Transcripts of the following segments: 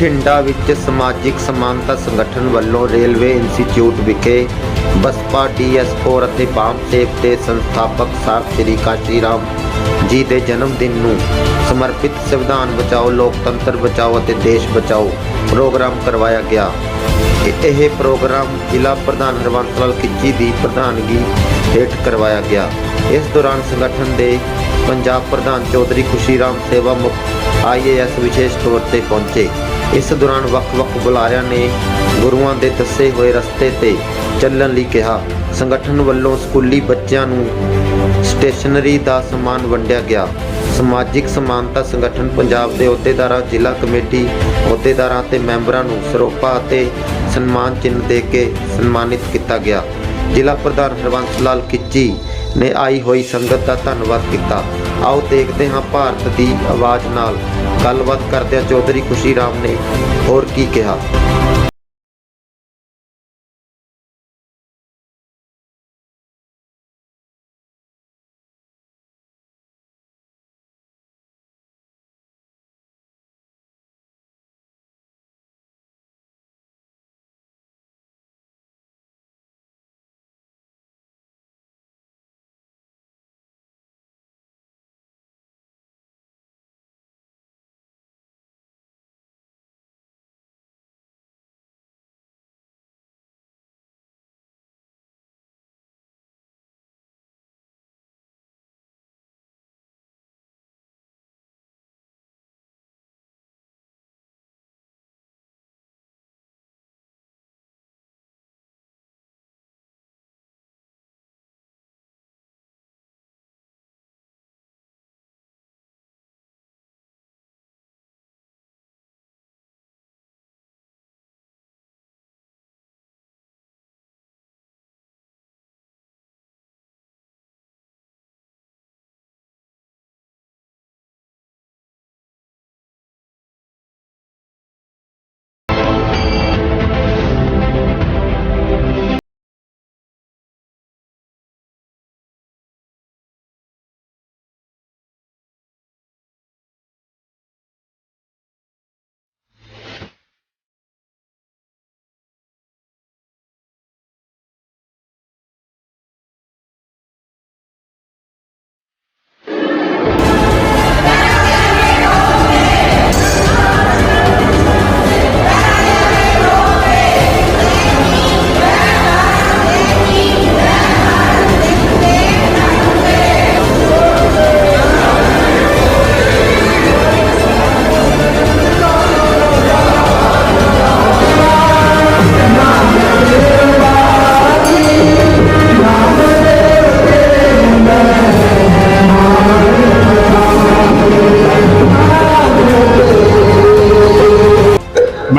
ਬਠਿੰਡਾ ਵਿੱਚ ਸਮਾਜਿਕ ਸਮਾਨਤਾ ਸੰਗਠਨ ਵੱਲੋਂ ਰੇਲਵੇ ਇੰਸਟੀਚਿਊਟ ਵਿਖੇ ਬਸਪਾ ਡੀਐਸ4 ਅਤੇ ਬਾਮ ਸੇਵ ਦੇ ਸੰਸਥਾਪਕ ਸਰ ਸ੍ਰੀ ਕਾਸ਼ੀ ਰਾਮ ਜੀ ਦੇ ਜਨਮ ਦਿਨ ਨੂੰ ਸਮਰਪਿਤ ਸੰਵਿਧਾਨ ਬਚਾਓ, ਲੋਕਤੰਤਰ ਬਚਾਓ ਅਤੇ ਦੇਸ਼ ਬਚਾਓ ਪ੍ਰੋਗਰਾਮ ਕਰਵਾਇਆ ਗਿਆ। ਇਹ- ਇਹ ਪ੍ਰੋਗਰਾਮ ਜ਼ਿਲ੍ਹਾ ਪ੍ਰਧਾਨ ਹਰਵੰਤ ਲਾਲ ਖਿੱਚੀ ਦੀ ਪ੍ਰਧਾਨਗੀ ਹੇਠ ਕਰਵਾਇਆ ਗਿਆ। ਇਸ ਦੌਰਾਨ ਸੰਗਠਨ ਦੇ ਪੰਜਾਬ ਪ੍ਰਧਾਨ ਚੌਧਰੀ ਖੁਸ਼ੀਰਾਮ ਸੇਵਾ ਮੁਕਤ ਆਈਏਐਸ ਵਿਸ਼ੇਸ਼ ਤੌਰ ਤੇ ਪਹੁੰਚੇ। ਇਸ ਦੌਰਾਨ ਵੱਖ-ਵੱਖ ਬੁਲਾਰਿਆਂ ਨੇ ਗੁਰੂਆਂ ਦੇ ਦੱਸੇ ਹੋਏ ਰਸਤੇ ਤੇ ਚੱਲਣ ਲਈ ਕਿਹਾ। ਸੰਗਠਨ ਵੱਲੋਂ ਸਕੂਲੀ ਬੱਚਿਆਂ ਨੂੰ ਸਟੇਸ਼ਨਰੀ ਦਾ ਸਮਾਨ ਵੰਡਿਆ ਗਿਆ। ਸਮਾਜਿਕ ਸਮਾਨਤਾ ਸੰਗਠਨ ਪੰਜਾਬ ਦੇ ਅਹੁਦੇਦਾਰਾਂ, ਜ਼ਿਲ੍ਹਾ ਕਮੇਟੀ ਅਹੁਦੇਦਾਰਾਂ ਤੇ ਮੈਂਬਰਾਂ ਨੂੰ ਸਰੋਪਾ ਅਤੇ ਸਨਮਾਨ ਚਿੰਨ੍ਹ ਦੇ ਕੇ ਸਨਮਾਨਿਤ ਕੀਤਾ ਗਿਆ। ਜ਼ਿਲ੍ਹਾ ਪ੍ਰਧਾਨ ਹਰਵੰਸ ਲਾਲ ਕਿੱਚੀ ਨੇ ਆਈ ਹੋਈ ਸੰਗਤ ਦਾ ਧੰਨਵਾਦ ਕੀਤਾ। ਆਓ ਦੇਖਦੇ ਹਾਂ ਭਾਰਤ ਦੀ ਆਵਾਜ਼ ਨਾਲ। ਗੱਲਬਾਤ ਕਰਦਿਆਂ ਚੌਧਰੀ ਖੁਸ਼ੀ ਰਾਮ ਨੇ ਹੋਰ ਕੀ ਕਿਹਾ।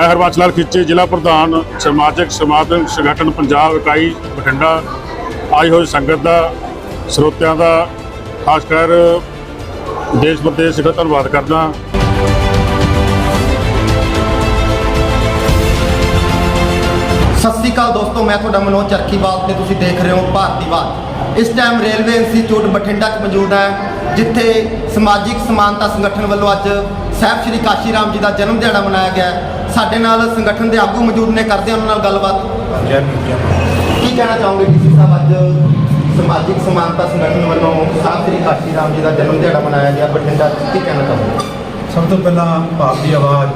ਮੈਂ ਹਰਬੰਸ ਲਾਲ ਖਿੱਚੇ, ਜ਼ਿਲ੍ਹਾ ਪ੍ਰਧਾਨ, ਸਮਾਜਿਕ ਸਮਾਜਿਕ ਸੰਗਠਨ ਪੰਜਾਬ, ਇਕਾਈ, ਬਠਿੰਡਾ। ਆਈ ਹੋਈ ਸੰਗਤ ਦਾ, ਸਰੋਤਿਆਂ ਦਾ, ਖਾਸ ਕਰ ਦੇਸ਼ ਵਿਦੇਸ਼ ਦਾ ਧੰਨਵਾਦ ਕਰਦਾ। ਸਤਿ ਸ੍ਰੀ ਅਕਾਲ ਦੋਸਤੋ, ਮੈਂ ਤੁਹਾਡਾ ਮਨੋਜ ਚਰਖੀਵਾਲ ਤੇ ਤੁਸੀਂ ਦੇਖ ਰਹੇ ਹੋ ਭਾਰਤੀ ਬਾਤ ਇਸ ਟਾਈਮ ਰੇਲਵੇ ਇੰਸਟੀਚਿਊਟ ਬਠਿੰਡਾ 'ਚ ਮੌਜੂਦ ਹੈ, ਜਿੱਥੇ ਸਮਾਜਿਕ ਸਮਾਨਤਾ ਸੰਗਠਨ ਵੱਲੋਂ ਅੱਜ ਸਾਹਿਬ ਸ਼੍ਰੀ ਕਾਸ਼ੀ ਰਾਮ ਜੀ ਦਾ ਜਨਮ ਦਿਹਾੜਾ ਮਨਾਇਆ ਗਿਆ ਸਾਡੇ ਨਾਲ ਸੰਗਠਨ ਦੇ ਆਗੂ ਮੌਜੂਦ ਨੇ, ਕਰਦੇ ਉਹਨਾਂ ਨਾਲ ਗੱਲਬਾਤ। ਜੈ ਕੀ ਕਹਿਣਾ ਚਾਹੋਗੇ ਡੀਸੀ ਸਾਹਿਬ ਅੱਜ ਸਮਾਜਿਕ ਸਮਾਨਤਾ ਸੰਗਠਨ ਵੱਲੋਂ ਸਾਹਿਬ ਸ਼੍ਰੀ ਕਾਸ਼ੀ ਰਾਮ ਜੀ ਦਾ ਜਨਮ ਦਿਹਾੜਾ ਮਨਾਇਆ ਗਿਆ, ਬਠਿੰਡਾ ਕੀ ਕਹਿਣਾ ਚਾਹੋਗੇ? ਸਭ ਤੋਂ ਪਹਿਲਾਂ ਭਾਰਤੀ ਆਵਾਜ਼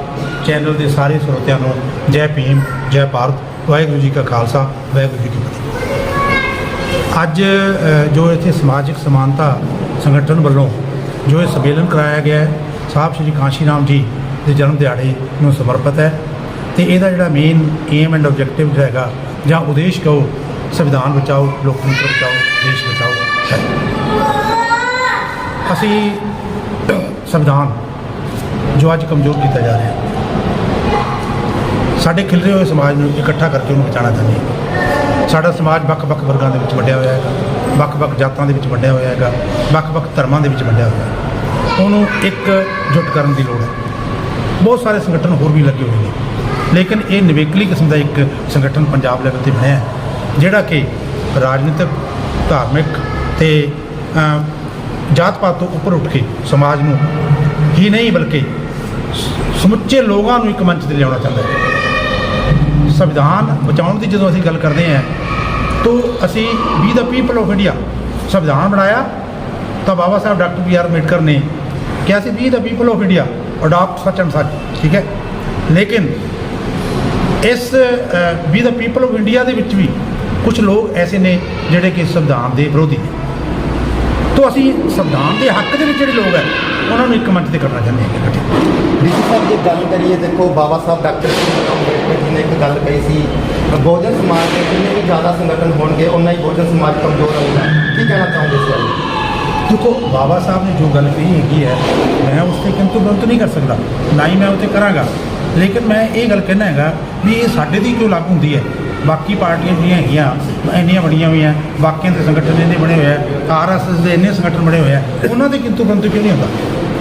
ਚੈਨਲ ਦੇ ਸਾਰੇ ਸਰੋਤਿਆਂ ਨੂੰ, ਜੈ ਭੀਮ, ਜੈ ਭਾਰਤ, ਵਾਹਿਗੁਰੂ ਜੀ ਕਾ ਖਾਲਸਾ, ਵਾਹਿਗੁਰੂ ਜੀ ਕੀ ਫਤਿਹ। ਅੱਜ ਜੋ ਇੱਥੇ ਸਮਾਜਿਕ ਸਮਾਨਤਾ ਸੰਗਠਨ ਵੱਲੋਂ ਜੋ ਇਹ ਸੰਮੇਲਨ ਕਰਾਇਆ ਗਿਆ ਹੈ ਸਾਹਿਬ ਸ਼੍ਰੀ ਕਾਸ਼ੀ ਰਾਮ ਜੀ ਦੇ ਜਨਮ ਦਿਹਾੜੇ ਨੂੰ ਸਮਰਪਿਤ ਹੈ ਤੇ ਇਹਦਾ ਜਿਹੜਾ ਮੇਨ ਏਮ ਐਂਡ ਆਬਜੈਕਟਿਵ ਹੈਗਾ, ਜਾਂ ਉਦੇਸ਼ ਕਹੋ, ਸੰਵਿਧਾਨ ਬਚਾਓ ਲੋਕਤੰਤਰ ਬਚਾਓ, ਦੇਸ਼ ਬਚਾਓ ਹੈ। ਅਸੀਂ ਸੰਵਿਧਾਨ ਜੋ ਅੱਜ ਕਮਜ਼ੋਰ ਕੀਤਾ ਜਾ ਰਿਹਾ ਹੈ, ਸਾਡੇ ਖਿਲਰੇ ਹੋਏ ਸਮਾਜ ਨੂੰ ਇਕੱਠਾ ਕਰਕੇ ਉਹਨੂੰ ਬਚਾਉਣਾ ਚਾਹੁੰਦੇ ਹਾਂ। ਸਾਡਾ ਸਮਾਜ ਵੱਖ-ਵੱਖ ਵਰਗਾਂ ਦੇ ਵਿੱਚ ਵੰਡਿਆ ਹੋਇਆ ਹੈਗਾ, ਵੱਖ-ਵੱਖ ਜਾਤਾਂ ਦੇ ਵਿੱਚ ਵੰਡਿਆ ਹੋਇਆ ਹੈਗਾ, ਵੱਖ-ਵੱਖ ਧਰਮਾਂ ਦੇ ਵਿੱਚ ਵੰਡਿਆ ਹੋਇਆ ਹੈ। ਉਹਨੂੰ ਇੱਕ ਜੁੱਟ ਕਰਨ ਦੀ ਲੋੜ ਹੈ। ਬਹੁਤ ਸਾਰੇ ਸੰਗਠਨ ਹੋਰ ਵੀ ਲੱਗੇ ਹੋਏ ਨੇ। ਲੇਕਿਨ ਇਹ ਨਿਵੇਕਲੀ ਕਿਸਮ ਦਾ ਇੱਕ ਸੰਗਠਨ ਪੰਜਾਬ ਲੈਵਲ ਤੇ ਬਣਿਆ ਜਿਹੜਾ ਕਿ ਰਾਜਨੀਤਿਕ, ਧਾਰਮਿਕ ਤੇ ਜਾਤ ਪਾਤ ਤੋਂ ਉੱਪਰ ਉੱਠ ਕੇ ਸਮਾਜ ਨੂੰ ਹੀ ਨਹੀਂ ਬਲਕਿ ਸਮੁੱਚੇ ਲੋਕਾਂ ਨੂੰ ਇੱਕ ਮੰਚ ਤੇ ਲਿਆਉਣਾ ਚਾਹੁੰਦਾ ਹੈ। ਸੰਵਿਧਾਨ ਬਚਾਉਣ ਦੀ ਜਦੋਂ ਅਸੀਂ ਗੱਲ ਕਰਦੇ ਹਾਂ, ਤਾਂ ਅਸੀਂ we the people of India ਸੰਵਿਧਾਨ ਬਣਾਇਆ, ਤਾਂ Baba Saheb doctor B R Ambedkar ਨੇ ਕਿਹਾ ਸੀ we the people of India adopt such and such ਠੀਕ ਹੈ ਲੇਕਿਨ ਇਸ we the people of India ਦੇ ਵਿੱਚ ਵੀ ਕੁਝ ਲੋਕ ਐਸੇ ਨੇ ਜਿਹੜੇ ਕਿ ਸੰਵਿਧਾਨ ਦੇ ਵਿਰੋਧੀ ਨੇ ਤੋਂ ਅਸੀਂ ਸੰਵਿਧਾਨ ਦੇ ਹੱਕ ਦੇ ਵਿੱਚ ਜਿਹੜੇ ਲੋਕ ਹੈ ਉਹਨਾਂ ਨੂੰ ਇੱਕ ਮੰਚ ਤੇ ਕਰਨਾ ਚਾਹੁੰਦੇ ਹਾਂ ਇਕੱਠੇ ਡੀਸੀ ਸਾਹਿਬ ਜੇ ਗੱਲ ਕਰੀਏ ਦੇਖੋ ਬਾਬਾ ਸਾਹਿਬ ਡਾਕਟਰ ਅੰਬੇਡਕਰ ਜੀ ਨੇ ਇੱਕ ਗੱਲ ਕਹੀ ਸੀ ਬਹੁਜਨ ਸਮਾਜ ਦੇ ਜਿੰਨੇ ਵੀ ਜ਼ਿਆਦਾ ਸੰਗਠਨ ਹੋਣਗੇ ਉਨਾ ਹੀ ਬਹੁਜਨ ਸਮਾਜ ਕਮਜ਼ੋਰ ਹੋਊਗਾ ਕੀ ਕਹਿਣਾ ਚਾਹੁੰਦੇ ਇਸ ਬਾਰੇ ਦੇਖੋ, ਬਾਬਾ ਸਾਹਿਬ ਨੇ ਜੋ ਗੱਲ ਕਹੀ ਹੈਗੀ ਹੈ, ਮੈਂ ਉਸ ਤੇ ਕਿੰਤੂ ਬੰਤ ਨਹੀਂ ਕਰ ਸਕਦਾ। ਨਾ ਹੀ ਮੈਂ ਉਹ 'ਤੇ ਕਰਾਂਗਾ। ਲੇਕਿਨ ਮੈਂ ਇਹ ਗੱਲ ਕਹਿਣਾ ਹੈਗਾ ਵੀ ਇਹ ਸਾਡੇ ਦੀ ਕਿਉਂ ਲਾਗੂ ਹੁੰਦੀ ਹੈ? ਬਾਕੀ ਪਾਰਟੀਆਂ ਜਿਹੜੀਆਂ ਹੈਗੀਆਂ, ਇੰਨੀਆਂ ਬਣੀਆਂ ਹੋਈਆਂ, ਬਾਕੀਆਂ ਦੇ ਸੰਗਠਨ ਇੰਨੇ ਬਣੇ ਹੋਏ ਆ ਆਰਐਸਐਸ ਦੇ ਇੰਨੇ ਸੰਗਠਨ ਬਣੇ ਹੋਏ ਆ, ਉਹਨਾਂ ਦੇ ਕਿੰਤੂ ਬੰਤ ਕਿਉਂ ਨਹੀਂ ਹੁੰਦਾ?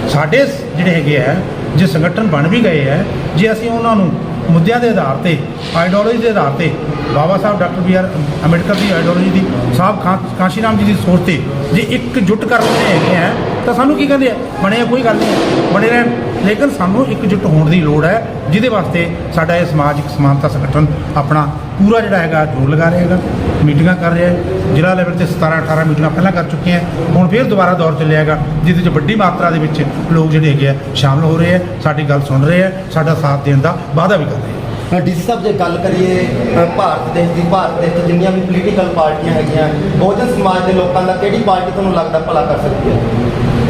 ਸਾਡੇ ਜਿਹੜੇ ਹੈਗੇ ਆ, ਜੇ ਸੰਗਠਨ ਬਣ ਵੀ ਗਏ ਆ, ਜੇ ਅਸੀਂ ਉਹਨਾਂ ਨੂੰ ਮੁੱਦਿਆਂ ਦੇ ਆਧਾਰ ਤੇ ਆਈਡੀਓਲੋਜੀ ਦੇ ਆਧਾਰ ਤੇ, Baba Saheb doctor B R Ambedkar ਦੀ ਆਈਡੀਓਲੋਜੀ ਦੀ, ਸਾਹਿਬ ਖਾਂ ਕਾਂਸ਼ੀ ਰਾਮ ਜੀ ਦੀ ਸੋਚ ਤੇ ਜੇ ਇੱਕ ਜੁੱਟ ਕਰ ਲੈਂਦੇ ਹੈਗੇ ਆ, ਤਾਂ ਸਾਨੂੰ ਕੀ ਕਹਿੰਦੇ ਆ? ਬਣੇ ਕੋਈ ਗੱਲ ਨਹੀਂ। ਬਣੇ ਰਹਿਣ। ਲੇਕਿਨ ਸਾਨੂੰ ਇੱਕ ਜੁੱਟ ਹੋਣ ਦੀ ਲੋੜ ਹੈ, ਜਿਹਦੇ ਵਾਸਤੇ ਸਾਡਾ ਇਹ ਸਮਾਜਿਕ ਸਮਾਨਤਾ ਸੰਗਠਨ ਆਪਣਾ ਪੂਰਾ ਜਿਹੜਾ ਹੈਗਾ, ਜੋਰ ਲਗਾ ਰਿਹਾ ਹੈਗਾ। ਮੀਟਿੰਗਾਂ ਕਰ ਰਿਹਾ ਹੈ। ਜ਼ਿਲ੍ਹਾ ਲੈਵਲ ਤੇ 17 18 ਮੀਟਿੰਗਾਂ ਪਹਿਲਾਂ ਕਰ ਚੁੱਕੇ ਹਾਂ। ਹੁਣ ਫਿਰ ਦੁਬਾਰਾ ਦੌਰ ਚੱਲਿਆ ਹੈਗਾ, ਜਿਹਦੇ 'ਚ ਵੱਡੀ ਮਾਤਰਾ ਦੇ ਵਿੱਚ ਲੋਕ ਜਿਹੜੇ ਹੈਗੇ ਆ, ਸ਼ਾਮਲ ਹੋ ਰਹੇ ਆ ਸਾਡੀ ਗੱਲ ਸੁਣ ਰਹੇ ਆ ਸਾਡਾ ਸਾਥ ਦੇਣ ਦਾ ਵਾਅਦਾ ਵੀ ਕਰ ਰਹੇ ਆ ਡੀਸੀ ਸਾਹਿਬ ਜੇ ਗੱਲ ਕਰੀਏ ਅ, ਭਾਰਤ ਦੇਸ਼ ਦੀ ਭਾਰਤ ਦੇਸ਼ 'ਚ ਜਿੰਨੀਆਂ ਵੀ ਪੋਲੀਟੀਕਲ ਪਾਰਟੀਆਂ ਹੈਗੀਆਂ ਬਹੁਜਨ ਸਮਾਜ ਦੇ ਲੋਕਾਂ ਦਾ ਕਿਹੜੀ ਪਾਰਟੀ ਤੁਹਾਨੂੰ ਲੱਗਦਾ ਭਲਾ ਕਰ ਸਕਦੀ ਹੈ?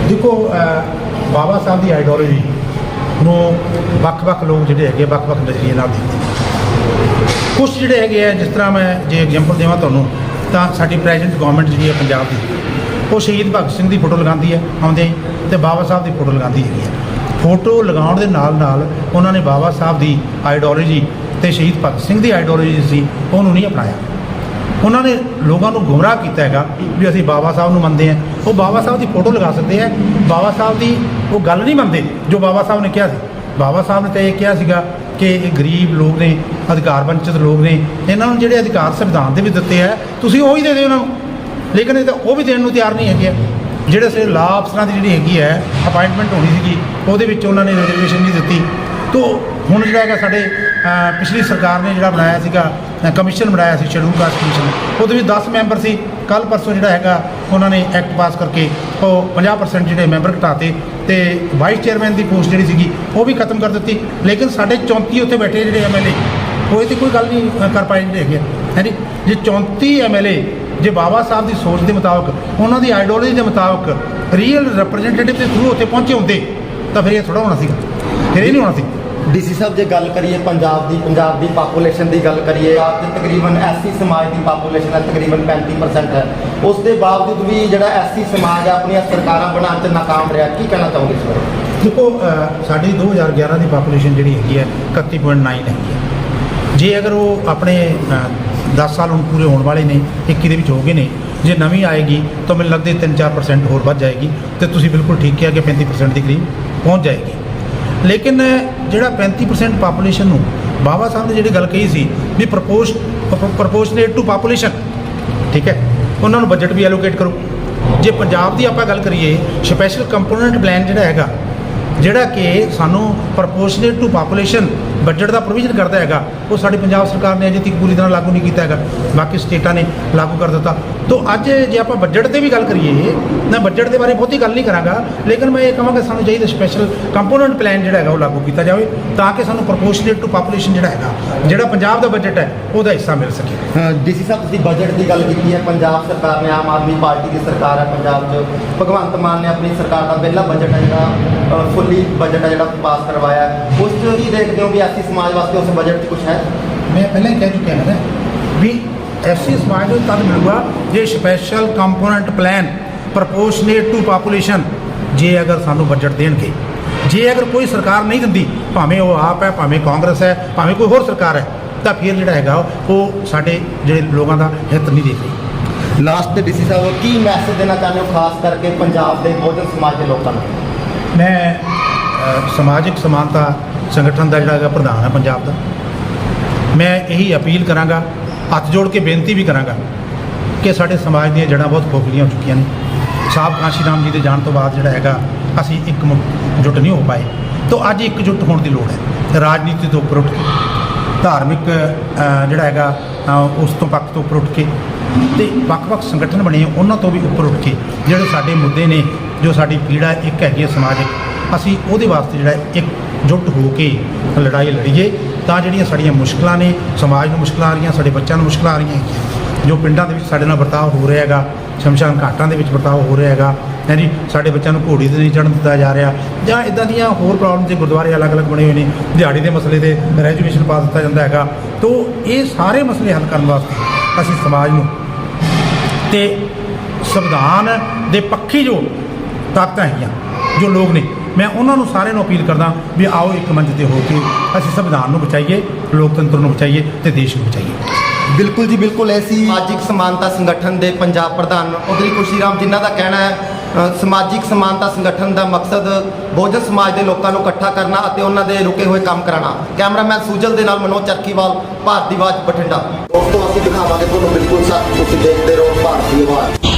ਦੇਖੋ ਅਹ, ਬਾਬਾ ਸਾਹਿਬ ਦੀ ਆਈਡੀਓਲੋਜੀ ਨੂੰ ਵੱਖ-ਵੱਖ ਲੋਕ ਜਿਹੜੇ ਹੈਗੇ ਵੱਖ-ਵੱਖ ਨਜ਼ਰੀਏ ਨਾਲ ਦੇਖਦੇ ਨੇ ਕੁਝ ਜਿਹੜੇ ਹੈਗੇ ਆ ਜਿਸ ਤਰ੍ਹਾਂ ਮੈਂ ਜੇ ਐਗਜ਼ਾਮਪਲ ਦੇਵਾਂ ਤੁਹਾਨੂੰ ਤਾਂ ਸਾਡੀ ਪ੍ਰੈਜ਼ੈਂਟ ਗਵਰਨਮੈਂਟ ਜਿਹੜੀ ਹੈ ਪੰਜਾਬ ਦੀ ਉਹ ਸ਼ਹੀਦ ਭਗਤ ਸਿੰਘ ਦੀ ਫੋਟੋ ਲਗਾਉਂਦੀ ਹੈ ਆਉਂਦੇ ਹੀ ਤੇ ਬਾਬਾ ਸਾਹਿਬ ਦੀ ਫੋਟੋ ਲਗਾਉਂਦੀ ਹੈਗੀ ਹੈ। ਫੋਟੋ ਲਗਾਉਣ ਦੇ ਨਾਲ ਨਾਲ ਉਹਨਾਂ ਨੇ ਬਾਬਾ ਸਾਹਿਬ ਦੀ ਆਈਡੀਓਲੋਜੀ ਤੇ ਸ਼ਹੀਦ ਭਗਤ ਸਿੰਘ ਦੀ ਆਈਡੀਓਲੋਜੀ ਸੀ, ਉਹਨੂੰ ਨਹੀਂ ਅਪਣਾਇਆ। ਉਹਨਾਂ ਨੇ ਲੋਕਾਂ ਨੂੰ ਗੁੰਮਰਾਹ ਕੀਤਾ ਹੈਗਾ ਵੀ ਅਸੀਂ ਬਾਬਾ ਸਾਹਿਬ ਨੂੰ ਮੰਨਦੇ ਹਾਂ। ਉਹ ਬਾਬਾ ਸਾਹਿਬ ਦੀ ਫੋਟੋ ਲਗਾ ਸਕਦੇ ਆ ਬਾਬਾ ਸਾਹਿਬ ਦੀ ਉਹ ਗੱਲ ਨਹੀਂ ਮੰਨਦੇ ਜੋ ਬਾਬਾ ਸਾਹਿਬ ਨੇ ਕਿਹਾ ਸੀ। ਬਾਬਾ ਸਾਹਿਬ ਨੇ ਤਾਂ ਇਹ ਕਿਹਾ ਸੀਗਾ ਕਿ ਇਹ ਗਰੀਬ ਲੋਕ ਨੇ, ਅਧਿਕਾਰ ਵੰਚਿਤ ਲੋਕ ਨੇ, ਇਹਨਾਂ ਨੂੰ ਜਿਹੜੇ ਅਧਿਕਾਰ ਸੰਵਿਧਾਨ ਦੇ ਵਿੱਚ ਦਿੱਤੇ ਆ ਤੁਸੀਂ ਉਹ ਹੀ ਦੇ ਦਿਓ ਉਹਨਾਂ ਨੂੰ। ਲੇਕਿਨ ਇਹ ਤਾਂ ਉਹ ਵੀ ਦੇਣ ਨੂੰ ਤਿਆਰ ਨਹੀਂ ਹੈਗੇ ਜਿਹੜੇ ਸੇ ਲਾ ਅਫਸਰਾਂ ਦੀ ਜਿਹੜੀ ਹੈਗੀ ਹੈ ਅਪਾਇੰਟਮੈਂਟ ਹੋਣੀ ਸੀਗੀ, ਉਹਦੇ ਵਿੱਚ ਉਹਨਾਂ ਨੇ ਰਿਜ਼ਰਵੇਸ਼ਨ ਨਹੀਂ ਦਿੱਤੀ। ਤੋ ਹੁਣ ਜਿਹੜਾ ਹੈਗਾ ਸਾਡੇ ਪਿਛਲੀ ਸਰਕਾਰ ਨੇ ਜਿਹੜਾ ਬਣਾਇਆ ਸੀਗਾ ਕਮਿਸ਼ਨ ਬਣਾਇਆ ਸੀ ਸ਼ਡਿਊਲ ਕਾਸਟ ਕਮਿਸ਼ਨ ਉਹਦੇ ਵਿੱਚ 10 ਮੈਂਬਰ ਸੀ। ਕੱਲ ਪਰਸੋਂ ਜਿਹੜਾ ਹੈਗਾ, ਉਹਨਾਂ ਨੇ ਐਕਟ ਪਾਸ ਕਰਕੇ ਉਹ 50% ਜਿਹੜੇ ਮੈਂਬਰ ਘਟਾਤੇ ਤੇ ਵਾਈਸ ਚੇਅਰਮੈਨ ਦੀ ਪੋਸਟ ਜਿਹੜੀ ਸੀਗੀ, ਉਹ ਵੀ ਖਤਮ ਕਰ ਦਿੱਤੀ। ਲੇਕਿਨ ਸਾਡੇ 34 ਉੱਥੇ ਬੈਠੇ ਜਿਹੜੇ ਐਮਐਲਏ ਉਹ ਇਹ ਤੇ ਕੋਈ ਗੱਲ ਨਹੀਂ ਕਰ ਪਾਏ ਜਿਹੜੇ ਹੈਗੇ ਹੈ ਜੀ ਜੇ 34 ਐਮਐਲਏ ਜੇ ਬਾਬਾ ਸਾਹਿਬ ਦੀ ਸੋਚ ਦੇ ਮੁਤਾਬਕ ਉਹਨਾਂ ਦੀ ਆਈਡੀਓਲੋਜੀ ਦੇ ਮੁਤਾਬਕ ਰੀਅਲ ਰਿਪਰੈਜ਼ੈਂਟੇਟਿਵ ਦੇ ਥਰੂ ਉੱਥੇ ਪਹੁੰਚੇ ਹੁੰਦੇ ਤਾਂ ਫਿਰ ਇਹ ਥੋੜਾ ਹੋਣਾ ਸੀਗਾ। ਫਿਰ ਇਹ ਨਹੀਂ ਹੋਣਾ ਸੀ। ਡੀਸੀ ਸਾਹਿਬ ਜੇ ਗੱਲ ਕਰੀਏ ਪੰਜਾਬ ਦੀ ਪੰਜਾਬ ਦੀ ਪਾਪੂਲੇਸ਼ਨ ਦੀ ਗੱਲ ਕਰੀਏ ਆਪ ਦੇ ਤਕਰੀਬਨ ਐਸਸੀ ਸਮਾਜ ਦੀ ਪਾਪੂਲੇਸ਼ਨ ਹੈ ਤਕਰੀਬਨ 35% ਹੈ। ਉਸ ਦੇ ਬਾਵਜੂਦ ਵੀ ਜਿਹੜਾ ਐਸਸੀ ਸਮਾਜ ਹੈ ਆਪਣੀਆਂ ਸਰਕਾਰਾਂ ਬਣਾਉਣ 'ਚ ਨਾਕਾਮ ਰਿਹਾ ਕੀ ਕਹਿਣਾ ਚਾਹੋਗੇ ਇਸ ਬਾਰੇ? ਦੇਖੋ ਸਾਡੀ 2011 ਦੀ ਪਾਪੂਲੇਸ਼ਨ ਜਿਹੜੀ ਹੈਗੀ ਹੈ 31.9 ਹੈਗੀ ਹੈ। ਜੇ ਅਗਰ ਉਹ ਆਪਣੇ 10 ਸਾਲ ਹੁਣ ਪੂਰੇ ਹੋਣ ਵਾਲੇ ਨੇ 21 ਦੇ ਵਿੱਚ ਹੋ ਗਏ ਨੇ। ਜੇ ਨਵੀਂ ਆਏਗੀ ਤਾਂ ਮੈਨੂੰ ਲੱਗਦਾ 3-4% ਹੋਰ ਵੱਧ ਜਾਏਗੀ ਤੇ ਤੁਸੀਂ ਬਿਲਕੁਲ ਠੀਕ ਕਿਹਾ ਕਿ 35% ਦੇ ਕਰੀਬ ਪਹੁੰਚ ਜਾਏਗੀ। ਲੇਕਿਨ ਜਿਹੜਾ 35% ਪਾਪੂਲੇਸ਼ਨ ਨੂੰ ਬਾਬਾ ਸਾਹਿਬ ਨੇ ਜਿਹੜੀ ਗੱਲ ਕਹੀ ਸੀ ਵੀ ਪ੍ਰਪੋਜ਼ ਪ੍ਰਪੋਰਸ਼ਨੇਟ ਟੂ ਪਾਪੂਲੇਸ਼ਨ ਠੀਕ ਹੈ, ਉਹਨਾਂ ਨੂੰ ਬਜਟ ਵੀ ਐਲੋਕੇਟ ਕਰੋ। ਜੇ ਪੰਜਾਬ ਦੀ ਆਪਾਂ ਗੱਲ ਕਰੀਏ ਸਪੈਸ਼ਲ ਕੰਪੋਨੈਂਟ ਪਲਾਨ ਜਿਹੜਾ ਹੈਗਾ, ਜਿਹੜਾ ਕਿ ਸਾਨੂੰ ਪ੍ਰਪੋਰਸ਼ਨੇਟ ਟੂ ਪਾਪੂਲੇਸ਼ਨ ਬਜਟ ਦਾ ਪ੍ਰੋਵੀਜ਼ਨ ਕਰਦਾ ਹੈਗਾ, ਉਹ ਸਾਡੀ ਪੰਜਾਬ ਸਰਕਾਰ ਨੇ ਅਜੇ ਤੱਕ ਪੂਰੀ ਤਰ੍ਹਾਂ ਲਾਗੂ ਨਹੀਂ ਕੀਤਾ ਹੈਗਾ। ਬਾਕੀ ਸਟੇਟਾਂ ਨੇ ਲਾਗੂ ਕਰ ਦਿੱਤਾ। ਤੋਂ ਅੱਜ ਜੇ ਆਪਾਂ ਬਜਟ ਤੇ ਵੀ ਗੱਲ ਕਰੀਏ, ਮੈਂ ਬਜਟ ਦੇ ਬਾਰੇ ਬਹੁਤੀ ਗੱਲ ਨਹੀਂ ਕਰਾਂਗਾ, ਲੇਕਿਨ ਮੈਂ ਇਹ ਕਹਾਂਗਾ ਸਾਨੂੰ ਚਾਹੀਦਾ ਸਪੈਸ਼ਲ ਕੰਪੋਨੈਂਟ ਪਲਾਨ ਜਿਹੜਾ ਹੈਗਾ ਉਹ ਲਾਗੂ ਕੀਤਾ ਜਾਵੇ, ਤਾਂ ਕਿ ਸਾਨੂੰ ਪ੍ਰਪੋਰਸ਼ਨੇਟ ਟੂ ਪਾਪੂਲੇਸ਼ਨ ਜਿਹੜਾ ਹੈਗਾ, ਜਿਹੜਾ ਪੰਜਾਬ ਦਾ ਬਜਟ ਹੈ, ਉਹਦਾ ਹਿੱਸਾ ਮਿਲ ਸਕੇ। ਡੀਸੀ ਸਾਹਿਬ, ਤੁਸੀਂ ਬਜਟ ਦੀ ਗੱਲ ਕੀਤੀ ਹੈ, ਪੰਜਾਬ ਸਰਕਾਰ ਨੇ, ਆਮ ਆਦਮੀ ਪਾਰਟੀ ਦੀ ਸਰਕਾਰ ਹੈ ਪੰਜਾਬ 'ਚ। ਭਗਵੰਤ ਮਾਨ ਨੇ ਆਪਣੀ ਸਰਕਾਰ ਦਾ ਪਹਿਲਾ ਬਜਟ ਹੈ ਜਿਹੜਾ ਫੁੱਲੀ ਬਜਟ ਹੈ ਜਿਹੜਾ ਪਾਸ ਕਰਵਾਇਆ। ਉਸ ਤੋਂ ਕੀ ਦੇਖਦੇ ਹੋ ਵੀ ਐਸੀ ਸਮਾਜ ਵਾਸਤੇ ਉਸ ਬਜਟ 'ਚ ਕੁਝ ਹੈ ਮੈਂ ਪਹਿਲਾਂ ਹੀ ਕਹਿ ਚੁੱਕਿਆ ਹਾਂ ਵੀ ਐਸਸੀ ਸਮਾਜ ਨੂੰ ਤਦ ਮਿਲੂਗਾ ਜੇ special component plan proportionate to population ਜੇ ਅਗਰ ਸਾਨੂੰ ਬਜਟ ਦੇਣਗੇ ਜੇ ਅਗਰ ਕੋਈ ਸਰਕਾਰ ਨਹੀਂ ਦਿੰਦੀ ਭਾਵੇਂ ਉਹ ਆਪ ਹੈ ਭਾਵੇਂ ਕਾਂਗਰਸ ਹੈ ਭਾਵੇਂ ਕੋਈ ਹੋਰ ਸਰਕਾਰ ਹੈ ਤਾਂ ਫਿਰ ਜਿਹੜਾ ਹੈਗਾ ਉਹ ਸਾਡੇ ਜਿਹੜੇ ਲੋਕਾਂ ਦਾ ਹਿੱਤ ਨਹੀਂ ਦੇਖ ਰਹੀ ਲਾਸਟ ਤੇ ਡੀਸੀ ਸਾਹਿਬ ਕੀ ਮੈਸੇਜ ਦੇਣਾ ਚਾਹੁੰਦੇ ਹੋ ਖਾਸ ਕਰਕੇ ਪੰਜਾਬ ਦੇ ਬਹੁਜਨ ਸਮਾਜ ਦੇ ਲੋਕਾਂ ਨੂੰ ਮੈਂ ਸਮਾਜਿਕ ਸਮਾਨਤਾ ਸੰਗਠਨ ਦਾ ਜਿਹੜਾ ਹੈਗਾ ਪ੍ਰਧਾਨ ਹੈ ਪੰਜਾਬ ਦਾ। ਮੈਂ ਇਹੀ ਅਪੀਲ ਕਰਾਂਗਾ, ਹੱਥ ਜੋੜ ਕੇ ਬੇਨਤੀ ਵੀ ਕਰਾਂਗਾ ਕਿ ਸਾਡੇ ਸਮਾਜ ਦੀਆਂ ਜੜ੍ਹਾਂ ਬਹੁਤ ਖੋਖਲੀਆਂ ਹੋ ਚੁੱਕੀਆਂ ਨੇ। ਸਾਹਿਬ ਕਾਂਸ਼ੀ ਰਾਮ ਜੀ ਦੇ ਜਾਣ ਤੋਂ ਬਾਅਦ ਜਿਹੜਾ ਹੈਗਾ, ਅਸੀਂ ਇੱਕ ਮੁ- ਜੁਟ ਨਹੀਂ ਹੋ ਪਾਏ। ਤਾਂ ਅੱਜ ਇੱਕ ਇਕਜੁੱਟ ਹੋਣ ਦੀ ਲੋੜ ਹੈ, ਰਾਜਨੀਤੀ ਤੋਂ ਉੱਪਰ ਉੱਠ ਕੇ, ਧਾਰਮਿਕ ਜਿਹੜਾ ਹੈਗਾ ਉਸ ਤੋਂ ਪੱਖ ਤੋਂ ਉੱਪਰ ਉੱਠ ਕੇ ਤੇ ਵੱਖ-ਵੱਖ ਸੰਗਠਨ ਬਣੇ ਉਹਨਾਂ ਤੋਂ ਵੀ ਉੱਪਰ ਉੱਠ ਕੇ ਜਿਹੜੇ ਸਾਡੇ ਮੁੱਦੇ ਨੇ, ਜੋ ਸਾਡੀ ਪੀੜਾ ਇੱਕ ਹੈਗੀ ਹੈ ਸਮਾਜਿਕ ਅਸੀਂ ਉਹਦੇ ਵਾਸਤੇ ਜਿਹੜਾ ਇੱਕ ਜੁੱਟ ਹੋ ਕੇ ਲੜਾਈ ਲੜੀਏ, ਤਾਂ ਜਿਹੜੀਆਂ ਸਾਡੀਆਂ ਮੁਸ਼ਕਲਾਂ ਨੇ, ਸਮਾਜ ਨੂੰ ਮੁਸ਼ਕਲਾਂ ਆ ਰਹੀਆਂ, ਸਾਡੇ ਬੱਚਿਆਂ ਨੂੰ ਮੁਸ਼ਕਲਾਂ ਆ ਰਹੀਆਂ ਹੈਗੀਆਂ, ਜੋ ਪਿੰਡਾਂ ਦੇ ਵਿੱਚ ਸਾਡੇ ਨਾਲ ਵਰਤਾਅ ਹੋ ਰਿਹਾ ਹੈਗਾ, ਸ਼ਮਸ਼ਾਨ ਘਾਟਾਂ ਦੇ ਵਿੱਚ ਵਰਤਾਅ ਹੋ ਰਿਹਾ ਹੈਗਾ ਹਾਂਜੀ ਸਾਡੇ ਬੱਚਿਆਂ ਨੂੰ ਘੋੜੀ ਤੇ ਨਹੀਂ ਚੜ੍ਹਨ ਦਿੱਤਾ ਜਾ ਰਿਹਾ, ਜਾਂ ਇਦਾਂ ਦੀਆਂ ਹੋਰ ਪ੍ਰੋਬਲਮ ਦੇ ਗੁਰਦੁਆਰੇ ਅਲੱਗ-ਅਲੱਗ ਬਣੇ ਹੋਏ ਨੇ, ਦਿਹਾੜੀ ਦੇ ਮਸਲੇ ਤੇ ਗ੍ਰੈਜੂਏਸ਼ਨ ਪਾ ਦਿੱਤਾ ਜਾਂਦਾ ਹੈਗਾ, ਤੋਂ ਇਹ ਸਾਰੇ ਮਸਲੇ ਹੱਲ ਕਰਨ ਵਾਸਤੇ ਅਸੀਂ ਸਮਾਜ ਨੂੰ ਤੇ ਸੰਵਿਧਾਨ ਦੇ ਪੱਖੀ ਜੋ ਤਾਕਤਾਂ ਹੈਗੀਆਂ, ਜੋ ਲੋਕ ਨੇ ਮੈਂ ਉਹਨਾਂ ਨੂੰ ਸਾਰਿਆਂ ਨੂੰ ਅਪੀਲ ਕਰਦਾ ਵੀ ਆਓ ਇੱਕ ਮੰਚ ਤੇ ਹੋ ਕੇ ਅਸੀਂ ਸੰਵਿਧਾਨ ਨੂੰ ਬਚਾਈਏ ਲੋਕਤੰਤਰ ਨੂੰ ਬਚਾਈਏ ਤੇ ਦੇਸ਼ ਨੂੰ ਬਚਾਈਏ। ਬਿਲਕੁਲ ਜੀ ਬਿਲਕੁਲ ਐਸੀ ਸਮਾਜਿਕ ਸਮਾਨਤਾ ਸੰਗਠਨ ਦੇ ਪੰਜਾਬ ਪ੍ਰਧਾਨ ਉਦਰੀ ਖੁਸ਼ੀਰਾਮ ਜਿਨ੍ਹਾਂ ਦਾ ਕਹਿਣਾ ਹੈ ਸਮਾਜਿਕ ਸਮਾਨਤਾ ਸੰਗਠਨ ਦਾ ਮਕਸਦ ਬਹੁਜਨ ਸਮਾਜ ਦੇ ਲੋਕਾਂ ਨੂੰ ਇਕੱਠਾ ਕਰਨਾ ਅਤੇ ਉਹਨਾਂ ਦੇ ਰੁਕੇ ਹੋਏ ਕੰਮ ਕਰਾਉਣਾ। ਕੈਮਰਾਮੈਨ ਸੂਜਲ ਦੇ ਨਾਲ ਮਨੋਜ ਚਰਖੀਵਾਲ ਭਾਰਤੀ ਆਵਾਜ਼ ਬਠਿੰਡਾ। ਦੋਸਤੋ ਅਸੀਂ ਦਿਖਾਵਾਂਗੇ ਤੁਹਾਨੂੰ ਬਿਲਕੁਲ ਸੱਚ ਤੁਸੀਂ ਦੇਖਦੇ ਰਹੋ ਭਾਰਤੀ ਆਵਾਜ਼।